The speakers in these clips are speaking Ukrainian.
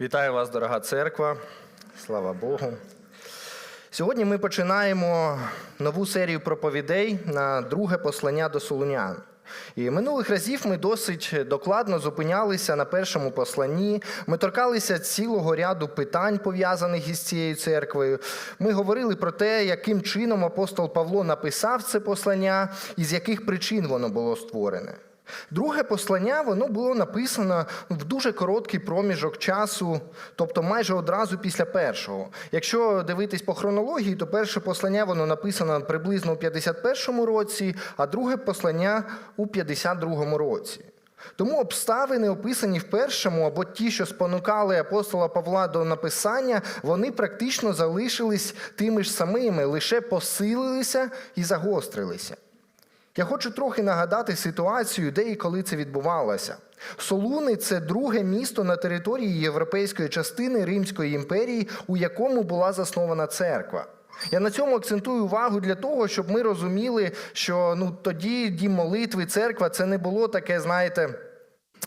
Вітаю вас, дорога церква. Слава Богу. Сьогодні ми починаємо нову серію проповідей на друге послання до Солунян. І минулих разів ми досить докладно зупинялися на першому посланні. Ми торкалися цілого ряду питань, пов'язаних із цією церквою. Ми говорили про те, яким чином апостол Павло написав це послання і з яких причин воно було створене. Друге послання воно було написано в дуже короткий проміжок часу, тобто майже одразу після першого. Якщо дивитись по хронології, то перше послання воно написано приблизно у 51-му році, а друге послання у 52-му році. Тому обставини, описані в першому, або ті, що спонукали апостола Павла до написання, вони практично залишились тими ж самими, лише посилилися і загострилися. Я хочу трохи нагадати ситуацію, де і коли це відбувалося. Солуни це друге місто на території європейської частини Римської імперії, у якому була заснована церква. Я на цьому акцентую увагу для того, щоб ми розуміли, що ну тоді дім молитви, церква це не було таке, знаєте.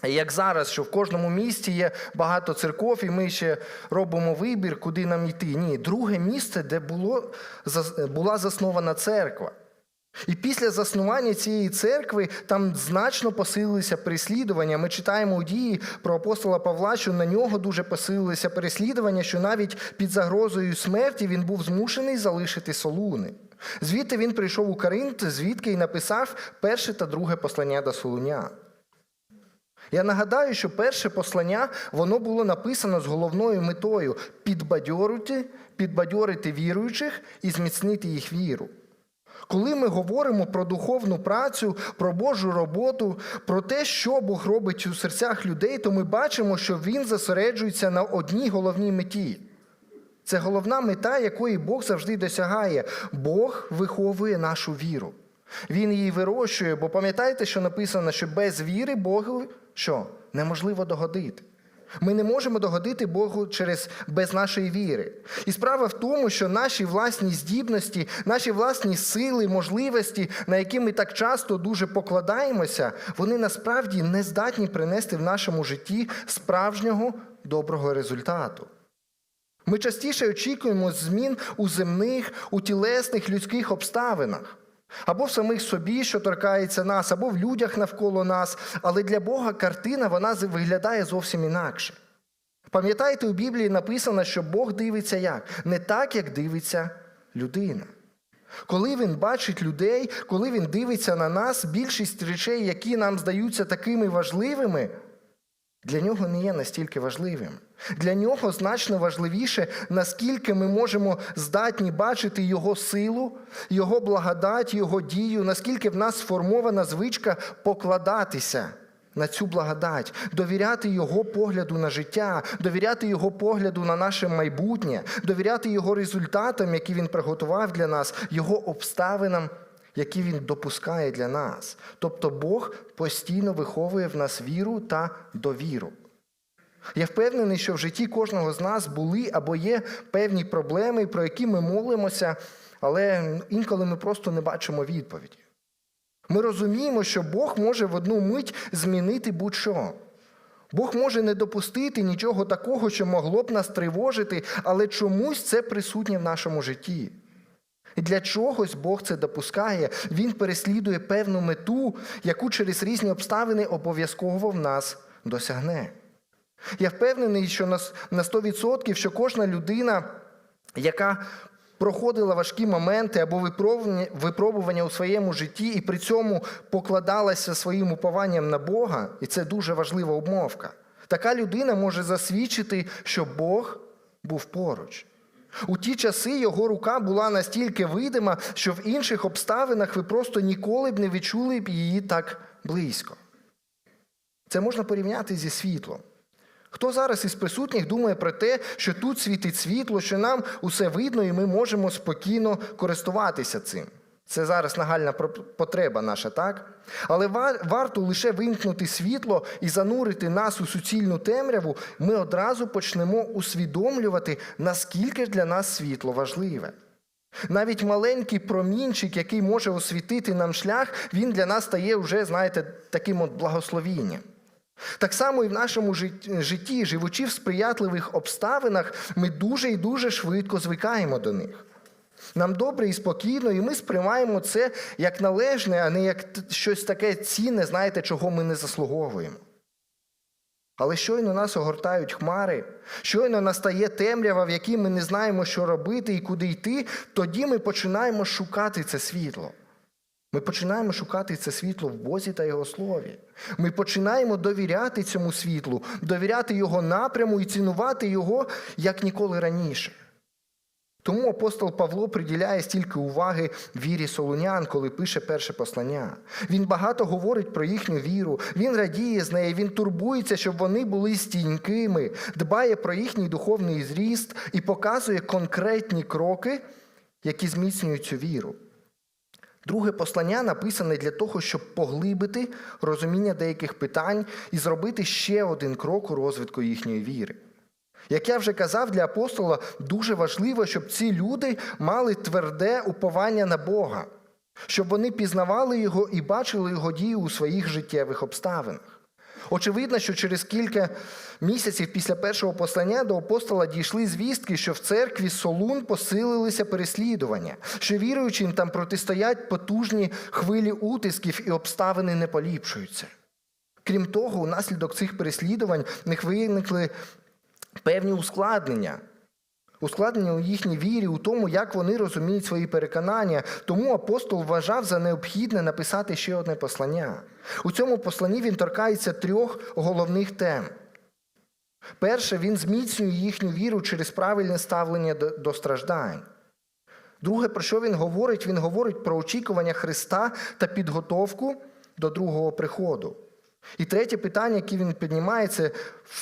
Як зараз, що в кожному місті є багато церков, і ми ще робимо вибір, куди нам йти. Ні, друге місце, де було, була заснована церква. І після заснування цієї церкви там значно посилилися переслідування. Ми читаємо у дії про апостола Павла, що на нього дуже посилилися переслідування, що навіть під загрозою смерті він був змушений залишити Солуни. Звідти він прийшов у Каринт, звідки й написав перше та друге послання до Солуня. Я нагадаю, що перше послання воно було написано з головною метою підбадьорити, підбадьорити віруючих і зміцнити їх віру. Коли ми говоримо про духовну працю, про Божу роботу, про те, що Бог робить у серцях людей, то ми бачимо, що Він зосереджується на одній головній меті. Це головна мета, якої Бог завжди досягає. Бог виховує нашу віру. Він її вирощує, бо пам'ятаєте, що написано, що без віри Богу що? неможливо догодити. Ми не можемо догодити Богу через без нашої віри. І справа в тому, що наші власні здібності, наші власні сили, можливості, на які ми так часто дуже покладаємося, вони насправді не здатні принести в нашому житті справжнього доброго результату. Ми частіше очікуємо змін у земних, у тілесних людських обставинах. Або в самих собі, що торкається нас, або в людях навколо нас, але для Бога картина вона виглядає зовсім інакше. Пам'ятаєте, у Біблії написано, що Бог дивиться як? Не так, як дивиться людина. Коли він бачить людей, коли він дивиться на нас, більшість речей, які нам здаються такими важливими, для нього не є настільки важливим. Для нього значно важливіше, наскільки ми можемо здатні бачити Його силу, Його благодать, Його дію, наскільки в нас сформована звичка покладатися на цю благодать, довіряти Його погляду на життя, довіряти Його погляду на наше майбутнє, довіряти Його результатам, які Він приготував для нас, Його обставинам які він допускає для нас. Тобто Бог постійно виховує в нас віру та довіру. Я впевнений, що в житті кожного з нас були або є певні проблеми, про які ми молимося, але інколи ми просто не бачимо відповіді. Ми розуміємо, що Бог може в одну мить змінити будь-що. Бог може не допустити нічого такого, що могло б нас тривожити, але чомусь це присутнє в нашому житті. І для чогось Бог це допускає, Він переслідує певну мету, яку через різні обставини обов'язково в нас досягне. Я впевнений, що на 100%, що кожна людина, яка проходила важкі моменти або випробування у своєму житті і при цьому покладалася своїм упованням на Бога, і це дуже важлива обмовка, така людина може засвідчити, що Бог був поруч. У ті часи його рука була настільки видима, що в інших обставинах ви просто ніколи б не відчули б її так близько. Це можна порівняти зі світлом. Хто зараз із присутніх думає про те, що тут світить світло, що нам усе видно, і ми можемо спокійно користуватися цим? Це зараз нагальна потреба наша, так? Але варто лише вимкнути світло і занурити нас у суцільну темряву, ми одразу почнемо усвідомлювати, наскільки для нас світло важливе. Навіть маленький промінчик, який може освітити нам шлях, він для нас стає вже, знаєте, таким от благословінням. Так само і в нашому житті, живучи в сприятливих обставинах, ми дуже і дуже швидко звикаємо до них. Нам добре і спокійно, і ми сприймаємо це як належне, а не як щось таке цінне, знаєте, чого ми не заслуговуємо. Але щойно нас огортають хмари, щойно настає темрява, в якій ми не знаємо, що робити і куди йти, тоді ми починаємо шукати це світло. Ми починаємо шукати це світло в Бозі та Його слові. Ми починаємо довіряти цьому світлу, довіряти Його напряму і цінувати Його як ніколи раніше. Тому апостол Павло приділяє стільки уваги вірі солунян, коли пише перше послання. Він багато говорить про їхню віру, він радіє з нею, він турбується, щоб вони були стійкими, дбає про їхній духовний зріст і показує конкретні кроки, які зміцнюють цю віру. Друге послання написане для того, щоб поглибити розуміння деяких питань і зробити ще один крок у розвитку їхньої віри. Як я вже казав, для апостола дуже важливо, щоб ці люди мали тверде уповання на Бога, щоб вони пізнавали його і бачили його дію у своїх життєвих обставинах. Очевидно, що через кілька місяців після першого послання до апостола дійшли звістки, що в церкві Солун посилилися переслідування, що віруючим там протистоять потужні хвилі утисків і обставини не поліпшуються. Крім того, унаслідок цих переслідувань в них виникли певні ускладнення. Ускладнення у їхній вірі, у тому, як вони розуміють свої переконання. Тому апостол вважав за необхідне написати ще одне послання. У цьому посланні він торкається трьох головних тем. Перше, він зміцнює їхню віру через правильне ставлення до, страждань. Друге, про що він говорить? Він говорить про очікування Христа та підготовку до другого приходу. І третє питання, яке він піднімає, це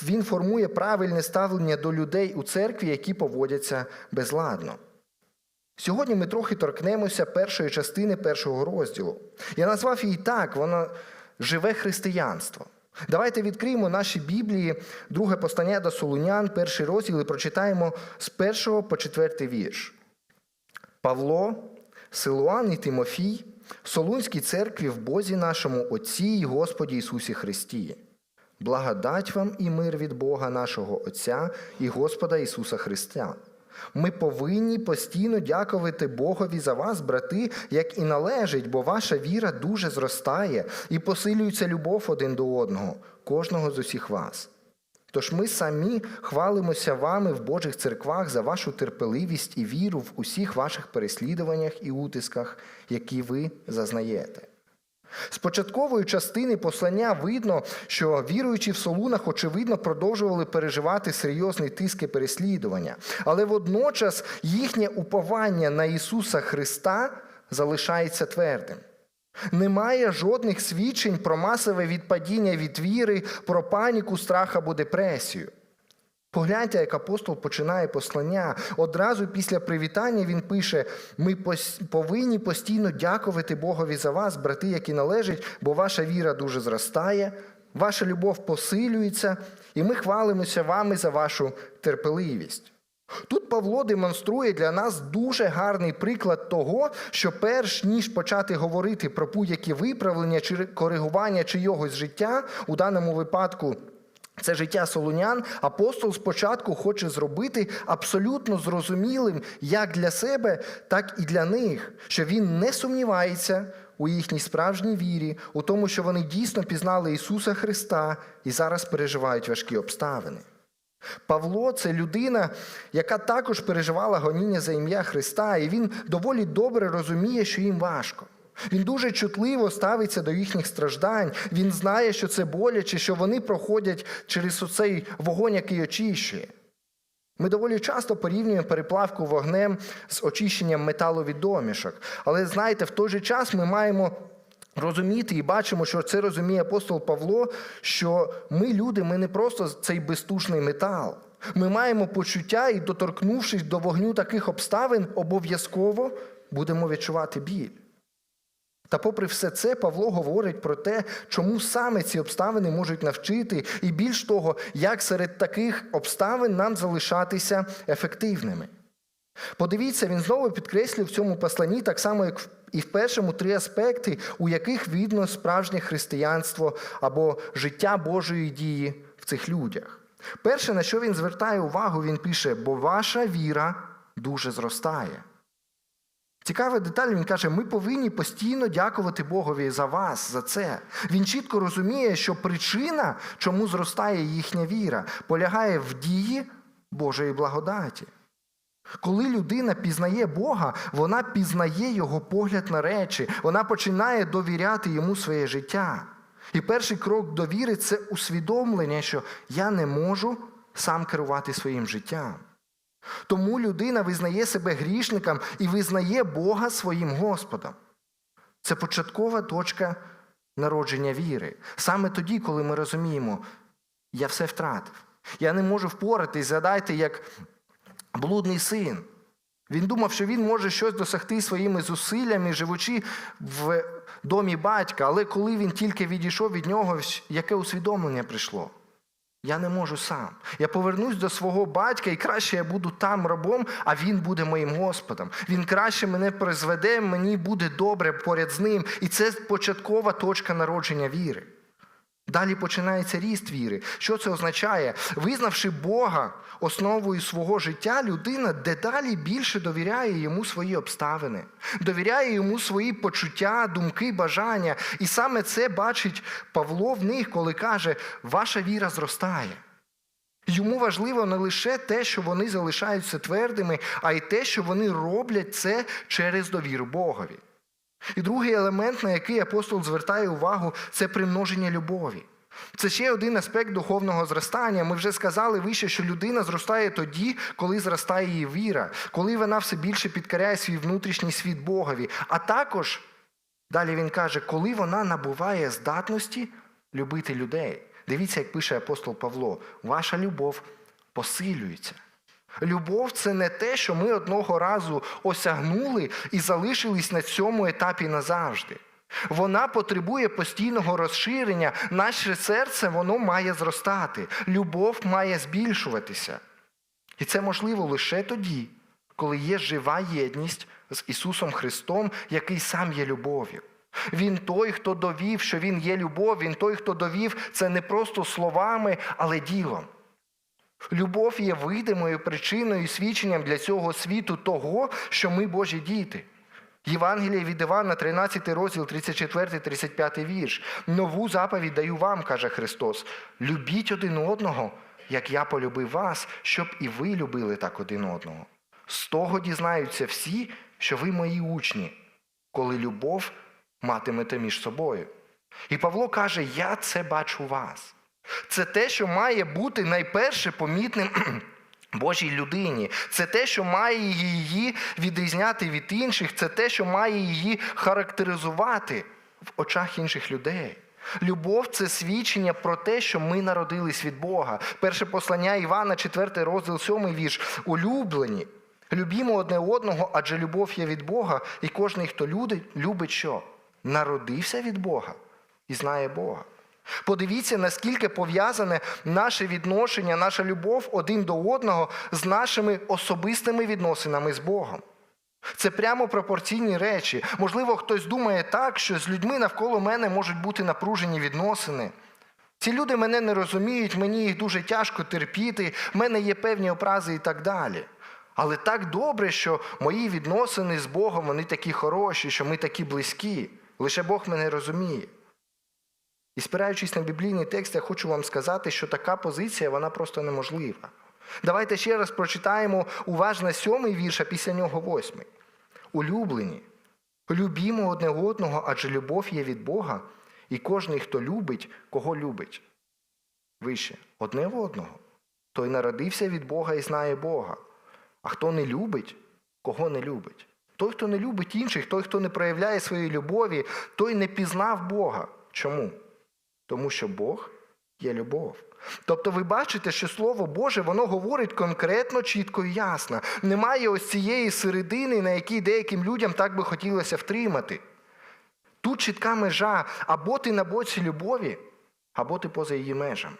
він формує правильне ставлення до людей у церкві, які поводяться безладно. Сьогодні ми трохи торкнемося першої частини першого розділу. Я назвав її так, вона живе християнство. Давайте відкриємо наші Біблії, друге послання до Солунян, перший розділ і прочитаємо з першого по четвертий вірш. Павло, Силуан і Тимофій, в Солунській церкві в Бозі нашому Отці і Господі Ісусі Христі. Благодать вам і мир від Бога нашого Отця і Господа Ісуса Христа. Ми повинні постійно дякувати Богові за вас, брати, як і належить, бо ваша віра дуже зростає і посилюється любов один до одного, кожного з усіх вас. Тож ми самі хвалимося вами в Божих церквах за вашу терпеливість і віру в усіх ваших переслідуваннях і утисках, які ви зазнаєте. З початкової частини послання видно, що віруючі в Солунах, очевидно, продовжували переживати серйозний тиск і переслідування, але водночас їхнє уповання на Ісуса Христа залишається твердим. Немає жодних свідчень про масове відпадіння від віри, про паніку, страх або депресію. Погляньте, як апостол починає послання. Одразу після привітання він пише: ми повинні постійно дякувати Богові за вас, брати, які належать, бо ваша віра дуже зростає, ваша любов посилюється, і ми хвалимося вами за вашу терпеливість. Тут Павло демонструє для нас дуже гарний приклад того, що перш ніж почати говорити про будь-які виправлення чи коригування чийогось життя, у даному випадку це життя солунян, апостол спочатку хоче зробити абсолютно зрозумілим як для себе, так і для них, що він не сумнівається у їхній справжній вірі, у тому, що вони дійсно пізнали Ісуса Христа і зараз переживають важкі обставини. Павло це людина, яка також переживала гоніння за ім'я Христа, і він доволі добре розуміє, що їм важко. Він дуже чутливо ставиться до їхніх страждань. Він знає, що це боляче, що вони проходять через оцей вогонь, який очищує. Ми доволі часто порівнюємо переплавку вогнем з очищенням металу від домішок. Але знаєте, в той же час ми маємо розуміти і бачимо, що це розуміє апостол Павло, що ми, люди, ми не просто цей безтушний метал. Ми маємо почуття і, доторкнувшись до вогню таких обставин, обов'язково будемо відчувати біль. Та попри все це, Павло говорить про те, чому саме ці обставини можуть навчити, і більш того, як серед таких обставин нам залишатися ефективними. Подивіться, він знову підкреслює в цьому посланні, так само, як і в першому, три аспекти, у яких видно справжнє християнство або життя Божої дії в цих людях. Перше, на що він звертає увагу, він пише, бо ваша віра дуже зростає. Цікава деталь, він каже, ми повинні постійно дякувати Богові за вас, за це. Він чітко розуміє, що причина, чому зростає їхня віра, полягає в дії Божої благодаті. Коли людина пізнає Бога, вона пізнає його погляд на речі, вона починає довіряти йому своє життя. І перший крок довіри це усвідомлення, що я не можу сам керувати своїм життям. Тому людина визнає себе грішником і визнає Бога своїм Господом. Це початкова точка народження віри. Саме тоді, коли ми розуміємо, я все втратив. Я не можу впоратись, згадайте, як блудний син. Він думав, що він може щось досягти своїми зусиллями, живучи в домі батька, але коли він тільки відійшов від нього, яке усвідомлення прийшло? Я не можу сам. Я повернусь до свого батька, і краще я буду там рабом, а він буде моїм Господом. Він краще мене призведе, мені буде добре поряд з ним. І це початкова точка народження віри. Далі починається ріст віри. Що це означає? Визнавши Бога основою свого життя, людина дедалі більше довіряє йому свої обставини, довіряє йому свої почуття, думки, бажання. І саме це бачить Павло в них, коли каже, ваша віра зростає. Йому важливо не лише те, що вони залишаються твердими, а й те, що вони роблять це через довіру Богові. І другий елемент, на який апостол звертає увагу, це примноження любові. Це ще один аспект духовного зростання. Ми вже сказали вище, що людина зростає тоді, коли зростає її віра, коли вона все більше підкоряє свій внутрішній світ Богові. А також, далі він каже, коли вона набуває здатності любити людей. Дивіться, як пише апостол Павло, ваша любов посилюється. Любов це не те, що ми одного разу осягнули і залишились на цьому етапі назавжди. Вона потребує постійного розширення, наше серце воно має зростати, любов має збільшуватися. І це можливо лише тоді, коли є жива єдність з Ісусом Христом, який сам є любов'ю. Він той, хто довів, що Він є любов, Він той, хто довів це не просто словами, але ділом. Любов є видимою причиною і свідченням для цього світу того, що ми Божі діти. Євангеліє від Івана, 13 розділ, 34-35 вірш. Нову заповідь даю вам, каже Христос. Любіть один одного, як я полюбив вас, щоб і ви любили так один одного. З того дізнаються всі, що ви мої учні, коли любов матимете між собою. І Павло каже: Я це бачу вас. Це те, що має бути найперше помітним Божій людині. Це те, що має її відрізняти від інших, це те, що має її характеризувати в очах інших людей. Любов це свідчення про те, що ми народились від Бога. Перше послання Івана, 4 розділ 7 вірш. Улюблені. Любімо одне одного, адже любов є від Бога, і кожен, хто любить, любить що? Народився від Бога і знає Бога. Подивіться, наскільки пов'язане наше відношення, наша любов один до одного з нашими особистими відносинами з Богом. Це прямо пропорційні речі. Можливо, хтось думає так, що з людьми навколо мене можуть бути напружені відносини. Ці люди мене не розуміють, мені їх дуже тяжко терпіти, в мене є певні образи і так далі. Але так добре, що мої відносини з Богом вони такі хороші, що ми такі близькі. Лише Бог мене розуміє. І спираючись на біблійний текст, я хочу вам сказати, що така позиція вона просто неможлива. Давайте ще раз прочитаємо уважно сьомий вірш, а після нього восьмий. Улюблені, любімо одне одного, адже любов є від Бога, і кожен, хто любить, кого любить. Вище, одне в одного. Той народився від Бога і знає Бога. А хто не любить, кого не любить. Той, хто не любить інших, той, хто не проявляє своєї любові, той не пізнав Бога. Чому? Тому що Бог є любов. Тобто ви бачите, що Слово Боже, воно говорить конкретно, чітко і ясно. Немає ось цієї середини, на якій деяким людям так би хотілося втримати. Тут чітка межа, або ти на боці любові, або ти поза її межами.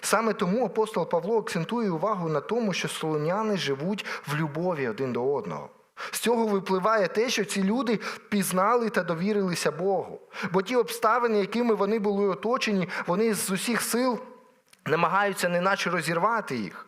Саме тому апостол Павло акцентує увагу на тому, що солоняни живуть в любові один до одного. З цього випливає те, що ці люди пізнали та довірилися Богу. Бо ті обставини, якими вони були оточені, вони з усіх сил намагаються неначе розірвати їх.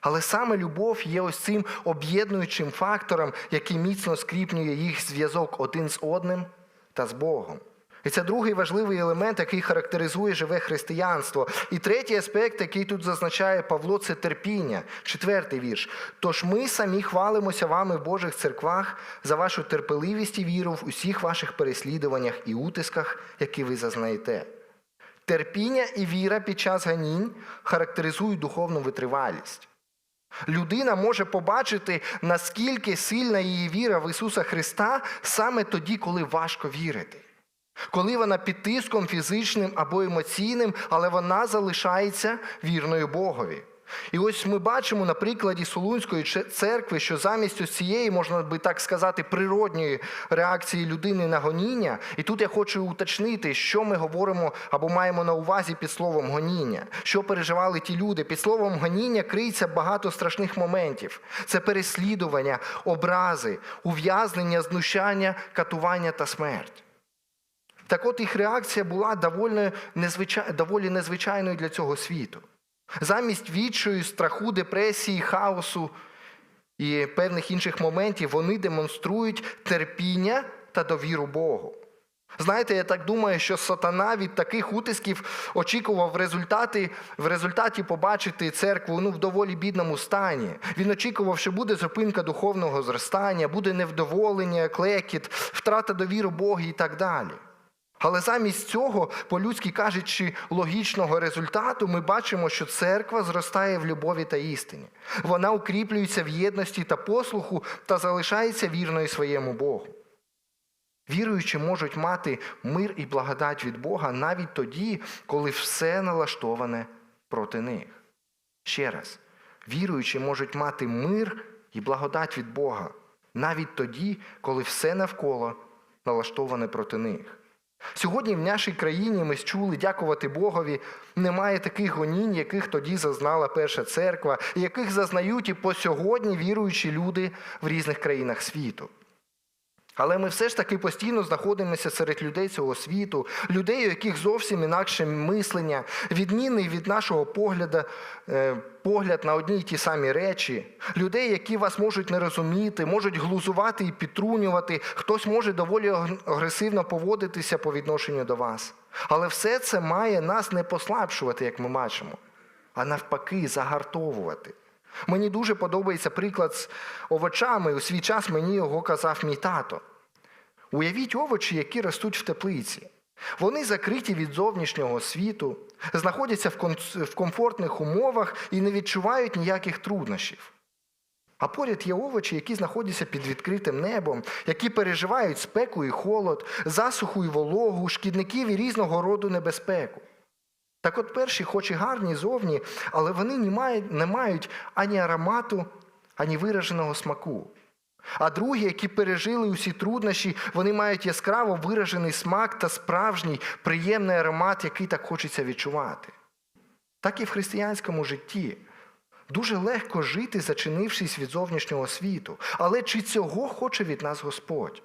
Але саме любов є ось цим об'єднуючим фактором, який міцно скріпнює їх зв'язок один з одним та з Богом. І це другий важливий елемент, який характеризує живе християнство. І третій аспект, який тут зазначає Павло, це терпіння. Четвертий вірш. Тож ми самі хвалимося вами в Божих церквах за вашу терпеливість і віру в усіх ваших переслідуваннях і утисках, які ви зазнаєте. Терпіння і віра під час ганінь характеризують духовну витривалість. Людина може побачити, наскільки сильна її віра в Ісуса Христа саме тоді, коли важко вірити. Коли вона під тиском фізичним або емоційним, але вона залишається вірною Богові. І ось ми бачимо на прикладі Солунської церкви, що замість ось цієї, можна би так сказати, природньої реакції людини на гоніння, і тут я хочу уточнити, що ми говоримо або маємо на увазі під словом гоніння, що переживали ті люди. Під словом гоніння криється багато страшних моментів: це переслідування, образи, ув'язнення, знущання, катування та смерть. Так от їх реакція була доволі, незвичай... доволі незвичайною для цього світу. Замість відчаю, страху, депресії, хаосу і певних інших моментів вони демонструють терпіння та довіру Богу. Знаєте, я так думаю, що сатана від таких утисків очікував в результаті в результаті побачити церкву ну, в доволі бідному стані. Він очікував, що буде зупинка духовного зростання, буде невдоволення, клекіт, втрата довіри Богу і так далі. Але замість цього, по-людськи кажучи, логічного результату, ми бачимо, що церква зростає в любові та істині. Вона укріплюється в єдності та послуху та залишається вірною своєму Богу. Віруючі можуть мати мир і благодать від Бога навіть тоді, коли все налаштоване проти них. Ще раз, віруючі можуть мати мир і благодать від Бога навіть тоді, коли все навколо налаштоване проти них. Сьогодні в нашій країні ми чули, дякувати Богові, немає таких гонінь, яких тоді зазнала Перша церква, яких зазнають і по сьогодні віруючі люди в різних країнах світу. Але ми все ж таки постійно знаходимося серед людей цього світу, людей, у яких зовсім інакше мислення, відмінний від нашого погляду, е, погляд на одні й ті самі речі, людей, які вас можуть не розуміти, можуть глузувати і підтрунювати, хтось може доволі агресивно поводитися по відношенню до вас. Але все це має нас не послабшувати, як ми бачимо, а навпаки, загартовувати. Мені дуже подобається приклад з овочами. У свій час мені його казав мій тато. Уявіть овочі, які ростуть в теплиці. Вони закриті від зовнішнього світу, знаходяться в комфортних умовах і не відчувають ніяких труднощів. А поряд є овочі, які знаходяться під відкритим небом, які переживають спеку і холод, засуху і вологу, шкідників і різного роду небезпеку. Так от перші, хоч і гарні зовні, але вони не мають, не мають ані аромату, ані вираженого смаку. А другі, які пережили усі труднощі, вони мають яскраво виражений смак та справжній приємний аромат, який так хочеться відчувати. Так і в християнському житті. Дуже легко жити, зачинившись від зовнішнього світу. Але чи цього хоче від нас Господь?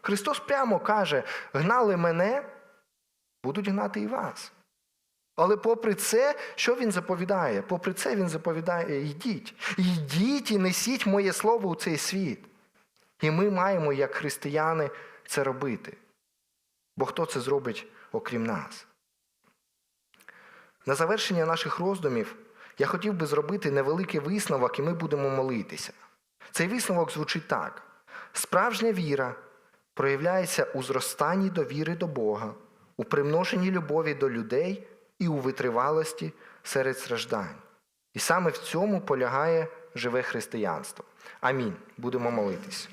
Христос прямо каже: гнали мене, будуть гнати і вас. Але попри це, що він заповідає? Попри це він заповідає: йдіть, йдіть і несіть моє слово у цей світ. І ми маємо, як християни, це робити. Бо хто це зробить, окрім нас? На завершення наших роздумів я хотів би зробити невеликий висновок, і ми будемо молитися. Цей висновок звучить так: справжня віра проявляється у зростанні довіри до Бога, у примноженні любові до людей і у витривалості серед страждань. І саме в цьому полягає живе християнство. Амінь. Будемо молитись.